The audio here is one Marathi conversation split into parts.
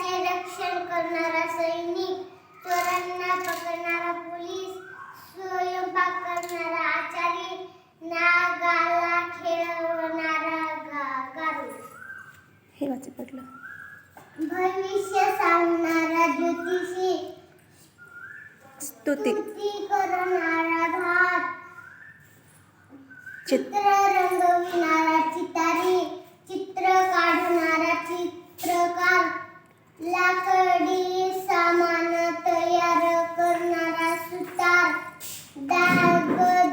देशाचे रक्षण करणारा सैनिक चोरांना पकडणारा पोलीस स्वयंपाक करणारा आचारी नागाला खेळवणारा गारू. हे वाचे भविष्य सांगणारा ज्योतिषी स्तुती. करणारा भात चित्र रंगविणारा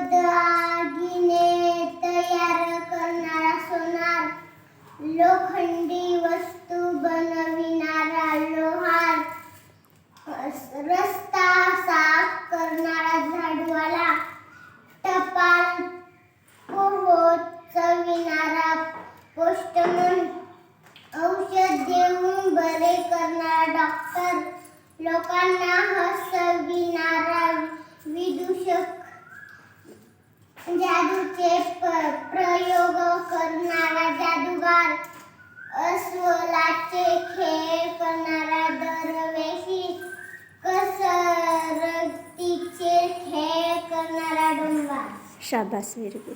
दागदागिने तयार करणारा सोनार लोखंडी वस्तू बनविणारा लोहार रस्ता साफ करणारा झाडवाला टपाल पोहोचविणारा पोस्टमन औषध देऊन बरे करणारा डॉक्टर लोकांना ഷാബാസ് വെരി.